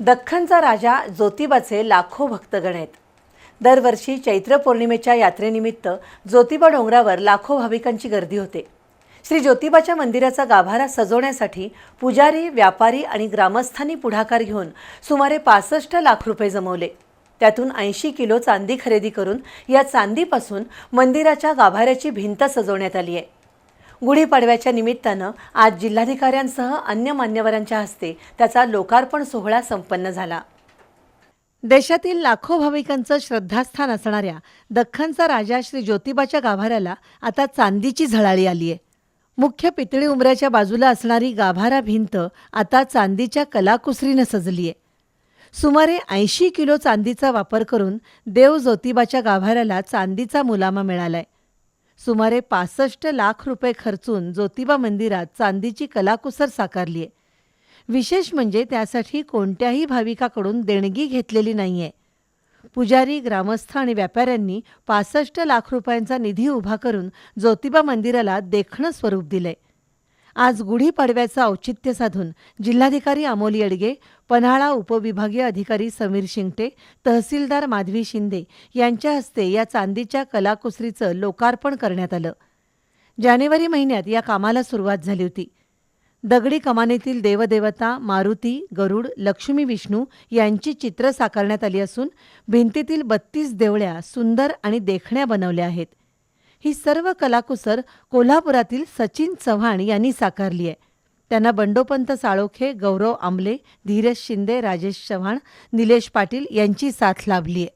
दख्खनचा राजा ज्योतिबाचे लाखो भक्तगण आहेत दरवर्षी चैत्र पौर्णिमेच्या यात्रेनिमित्त ज्योतिबा डोंगरावर लाखो भाविकांची गर्दी होते. श्री ज्योतिबाच्या मंदिराचा गाभारा सजवण्यासाठी पुजारी व्यापारी आणि ग्रामस्थांनी पुढाकार घेऊन सुमारे पासष्ट लाख रुपये जमवले. त्यातून ऐंशी किलो चांदी खरेदी करून या चांदीपासून मंदिराच्या गाभाऱ्याची भिंत सजवण्यात आली आहे. गुढीपाडव्याच्या निमित्तानं आज जिल्हाधिकाऱ्यांसह अन्य मान्यवरांच्या हस्ते त्याचा लोकार्पण सोहळा संपन्न झाला. देशातील लाखो भाविकांचं श्रद्धास्थान असणाऱ्या दख्खनचा राजा श्री ज्योतिबाच्या गाभाऱ्याला आता चांदीची झळाळी आली आहे मुख्य पितळी उंबऱ्याच्या बाजूला असणारी गाभारा भिंत आता चांदीच्या कलाकुसरीनं सजली आहे सुमारे ऐंशी किलो चांदीचा वापर करून देव ज्योतिबाच्या गाभाऱ्याला चांदीचा मुलामा मिळालाय. सुमारे पासष्ट लाख रुपये खर्चून ज्योतिबा मंदिरात चांदीची कलाकुसर साकारली आहे विशेष म्हणजे त्यासाठी कोणत्याही भाविकाकडून देणगी घेतलेली नाहीये. पुजारी ग्रामस्थ आणि व्यापाऱ्यांनी पासष्ट लाख रुपयांचा निधी उभा करून ज्योतिबा मंदिराला देखणं स्वरूप दिलंय. आज गुढीपाडव्याचं औचित्य साधून जिल्हाधिकारी अमोली अडगे पन्हाळा उपविभागीय अधिकारी समीर शिंगटे तहसीलदार माधवी शिंदे यांच्या हस्ते या चांदीच्या कलाकुसरीचं लोकार्पण करण्यात आलं. जानेवारी महिन्यात या कामाला सुरुवात झाली होती. दगडी कमानीतील देवदेवता मारुती गरुड लक्ष्मी विष्णू यांची चित्र साकारण्यात आली असून भिंतीतील बत्तीस देवळ्या सुंदर आणि देखण्या बनवल्या आहेत. ही सर्व कलाकुसर कोल्हापुरातील सचिन चव्हाण यांनी साकारली आहे. त्यांना बंडोपंत साळोखे गौरव आंबले धीरज शिंदे राजेश चव्हाण निलेश पाटील यांची साथ लाभली आहे.